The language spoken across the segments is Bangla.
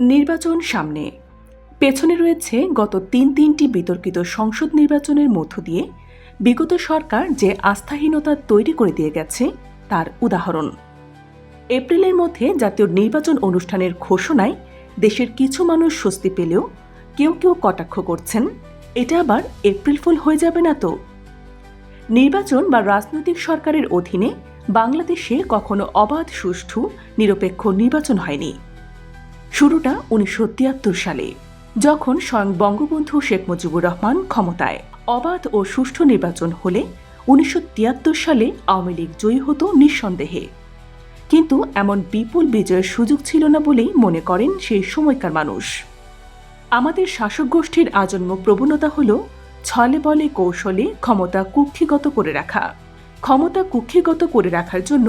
নির্বাচন সামনে। পেছনে রয়েছে গত তিন তিনটি বিতর্কিত সংসদ নির্বাচনের মধ্য দিয়ে বিগত সরকার যে আস্থাহীনতা তৈরি করে দিয়ে গেছে, তার উদাহরণ। এপ্রিলের মধ্যে জাতীয় নির্বাচন অনুষ্ঠানের ঘোষণায় দেশের কিছু মানুষ স্বস্তি পেলেও কেউ কেউ কটাক্ষ করছেন, এটা আবার এপ্রিল ফুল হয়ে যাবে না তো? নির্বাচন বা রাজনৈতিক সরকারের অধীনে বাংলাদেশে কখনো অবাধ, সুষ্ঠু, নিরপেক্ষ নির্বাচন হয়নি। শুরুটা উনিশশো তিয়াত্তর সালে, যখন স্বয়ং বঙ্গবন্ধু শেখ মুজিবুর রহমান ক্ষমতায়। অবাধ ও সুষ্ঠু নির্বাচন হলে উনিশশো তিয়াত্তর সালে আওয়ামী লীগ জয়ী হতো নিঃসন্দেহে। কিন্তু এমন বিপুল বিজয়ের সুযোগ ছিল না বলেই মনে করেন সেই সময়কার মানুষ। আমাদের শাসক গোষ্ঠীর আজন্ম প্রবণতা হল ছলে বলে কৌশলে ক্ষমতা কুক্ষিগত করে রাখা। ক্ষমতা কুক্ষিগত করে রাখার জন্য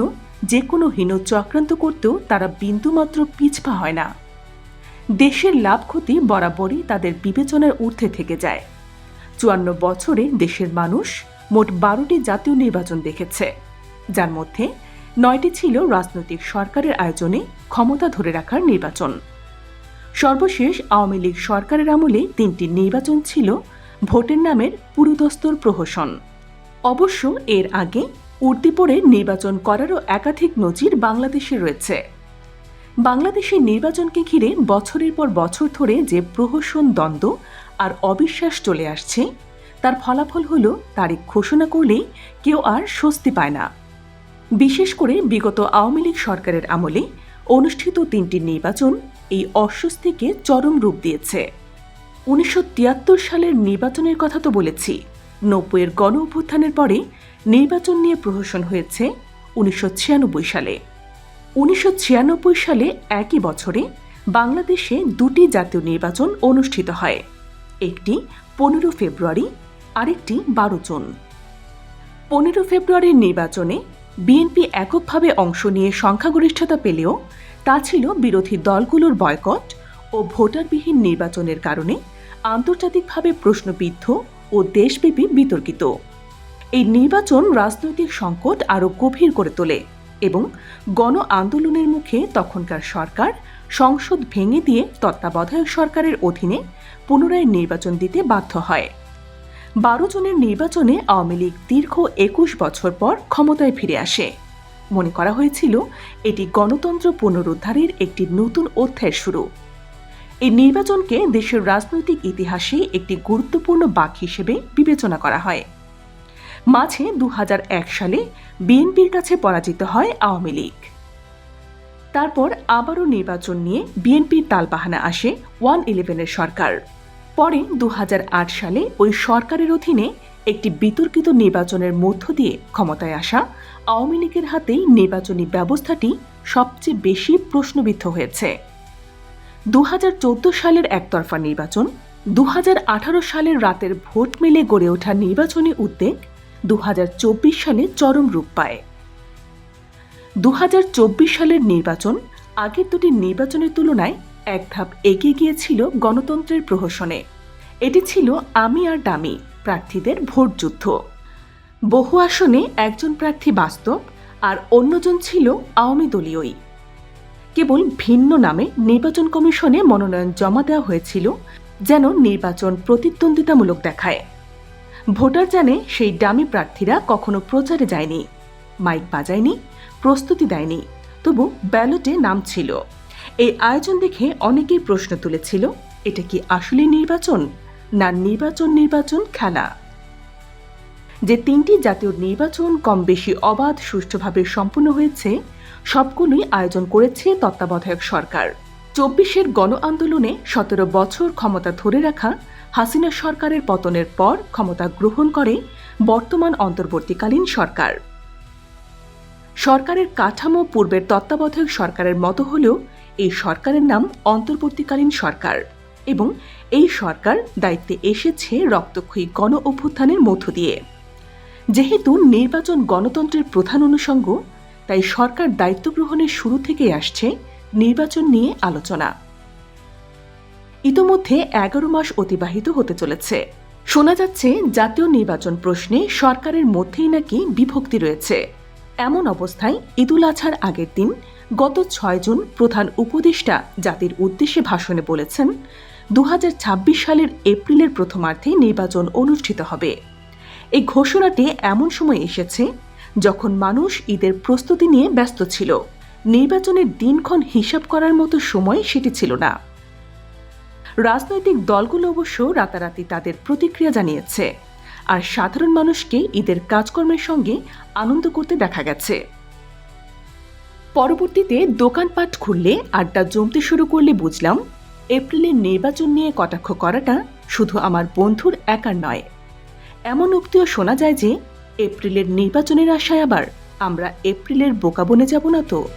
যে কোনো হীন চক্রান্ত করতেও তারা বিন্দুমাত্র পিছপা হয় না। দেশের লাভ ক্ষতি বরাবরই তাদের বিবেচনার ঊর্ধ্বে থেকে যায়। চুয়ান্ন বছরে দেশের মানুষ মোট বারোটি জাতীয় নির্বাচন দেখেছে। যার মধ্যে নয়টি ছিল রাজনৈতিক সরকারের আয়োজনে ক্ষমতা ধরে রাখার নির্বাচন। সর্বশেষ আওয়ামী লীগ সরকারের আমলে তিনটি নির্বাচন ছিল ভোটের নামের পুরুদস্তর প্রহসন। অবশ্য এর আগে উর্দিপরে নির্বাচন করারও একাধিক নজির বাংলাদেশে রয়েছে। বাংলাদেশের নির্বাচনকে ঘিরে বছরের পর বছর ধরে যে প্রহসন দ্বন্দ্ব আর অবিশ্বাস চলে আসছে, তার ফলাফল হল তারিখ ঘোষণা করলেই কেউ আর স্বস্তি পায় না। বিশেষ করে বিগত আওয়ামী লীগ সরকারের আমলে অনুষ্ঠিত তিনটি নির্বাচন এই অস্বস্তিকে চরম রূপ দিয়েছে। উনিশশো তিয়াত্তর সালের নির্বাচনের কথা তো বলেছি, নব্বইয়ের গণ অভ্যুত্থানের পরে নির্বাচন নিয়ে প্রহসন হয়েছে উনিশশো ছিয়ানব্বই সালে। উনিশশো ছিয়ানব্বই সালে একই বছরে বাংলাদেশে দুটি জাতীয় নির্বাচন অনুষ্ঠিত হয়। একটি পনেরো ফেব্রুয়ারি, আরেকটি বারো জুন। পনেরো ফেব্রুয়ারির নির্বাচনে বিএনপি এককভাবে অংশ নিয়ে সংখ্যাগরিষ্ঠতা পেলেও তা ছিল বিরোধী দলগুলোর বয়কট ও ভোটারবিহীন নির্বাচনের কারণে আন্তর্জাতিকভাবে প্রশ্নবিদ্ধ ও দেশব্যাপী বিতর্কিত। এই নির্বাচন রাজনৈতিক সংকট আরও গভীর করে তোলে। এবং গণ আন্দোলনের মুখে তখনকার সরকার সংসদ ভেঙে দিয়ে তত্ত্বাবধায়ক সরকারের অধীনে পুনরায় নির্বাচন দিতে বাধ্য হয়। বারো জনের নির্বাচনে আওয়ামী লীগ দীর্ঘ একুশ বছর পর ক্ষমতায় ফিরে আসে। মনে করা হয়েছিল এটি গণতন্ত্র পুনরুদ্ধারের একটি নতুন অধ্যায়ের শুরু। এই নির্বাচনকে দেশের রাজনৈতিক ইতিহাসে একটি গুরুত্বপূর্ণ বাক হিসেবে বিবেচনা করা হয়। মাঝে দু হাজার এক সালে বিএনপির কাছে পরাজিত হয় আওয়ামী লীগ। তারপর আবারও নির্বাচন নিয়ে বিএনপির তালবাহানা আসে ওয়ান ইলেভেনের সরকার। পরে দু হাজার আট সালে ওই সরকারের অধীনে একটি বিতর্কিত নির্বাচনের মধ্য দিয়ে ক্ষমতায় আসা আওয়ামী লীগের হাতেই নির্বাচনী ব্যবস্থাটি সবচেয়ে বেশি প্রশ্নবিদ্ধ হয়েছে। দু হাজার চৌদ্দ সালের একতরফা নির্বাচন দু হাজার আঠারো সালের রাতের ভোট মেলে গড়ে ওঠা নির্বাচনী উদ্বেগ দু হাজার চব্বিশ সালে চরম রূপ পায়। দু হাজার চব্বিশ সালের নির্বাচন আগের দুটি নির্বাচনের তুলনায় এক ধাপ এগিয়ে গিয়েছিল গণতন্ত্রের প্রহসনে। এটি ছিল আমি আর ডামি প্রার্থীদের ভোট যুদ্ধ। বহু আসনে একজন প্রার্থী বাস্তব আর অন্যজন ছিল আওয়ামী দলীয়ই। কেবল ভিন্ন নামে নির্বাচন কমিশনে মনোনয়ন জমা দেওয়া হয়েছিল, যেন নির্বাচন প্রতিদ্বন্দ্বিতামূলক দেখায়। ভোটার জানে সেই ডামি প্রার্থীরা কখনো প্রচারে যায়নি। মাইক বাজায়নি, প্রস্তুতি দেয়নি, তবু ব্যালটে নাম ছিল। এই আয়োজন দেখে অনেকেই প্রশ্ন তুলেছিল, এটা কি আসলে নির্বাচন না নির্বাচন নির্বাচন খেলা? যে তিনটি জাতীয় নির্বাচন কম বেশি অবাধ সুষ্ঠুভাবে সম্পন্ন হয়েছে, সবগুলোই আয়োজন করেছে তত্ত্বাবধায়ক সরকার। চব্বিশের গণ আন্দোলনে সতেরো বছর ক্ষমতা ধরে রাখা হাসিনা সরকারের পতনের পর ক্ষমতা গ্রহণ করে বর্তমান অন্তর্বর্তীকালীন সরকার। সরকারের কাঠামো পূর্বের তত্ত্বাবধায়ক সরকারের মতো হলেও এই সরকারের নাম অন্তর্বর্তীকালীন সরকার এবং এই সরকার দায়িত্বে এসেছে রক্তক্ষয়ী গণ অভ্যুত্থানের মধ্য দিয়ে। যেহেতু নির্বাচন গণতন্ত্রের প্রধান অনুষঙ্গ, তাই সরকার দায়িত্ব গ্রহণের শুরু থেকেই আসছে নির্বাচন নিয়ে আলোচনা। ইতোমধ্যে এগারো মাস অতিবাহিত হতে চলেছে। শোনা যাচ্ছে, জাতীয় নির্বাচন প্রশ্নে সরকারের মধ্যেই নাকি বিভক্তি রয়েছে। এমন অবস্থায় ঈদুল আছার আগের দিন গত ছয় জুন প্রধান উপদেষ্টা জাতির উদ্দেশ্যে ভাষণে বলেছেন দু হাজার ছাব্বিশ সালের এপ্রিলের প্রথমার্ধে নির্বাচন অনুষ্ঠিত হবে। এই ঘোষণাটি এমন সময় এসেছে যখন মানুষ ঈদের প্রস্তুতি নিয়ে ব্যস্ত ছিল। নির্বাচনের দিনক্ষণ হিসাব করার মতো সময় সেটি ছিল না। রাজনৈতিক দলগুলো অবশ্য রাতারাতি তাদের প্রতিক্রিয়া জানিয়েছে। আর সাধারণ মানুষকে ঈদের কাজকর্মের সঙ্গে আনন্দ করতে দেখা গেছে। পরবর্তীতে দোকানপাট খুললে, আড্ডা জমতে শুরু করলে বুঝলাম, এপ্রিলের নির্বাচন নিয়ে কটাক্ষ করাটা শুধু আমার বন্ধুর একার নয়। এমন উক্তিও শোনা যায় যে, এপ্রিলের নির্বাচনের আশায় আবার আমরা এপ্রিলের বোকা বনে যাব না তো?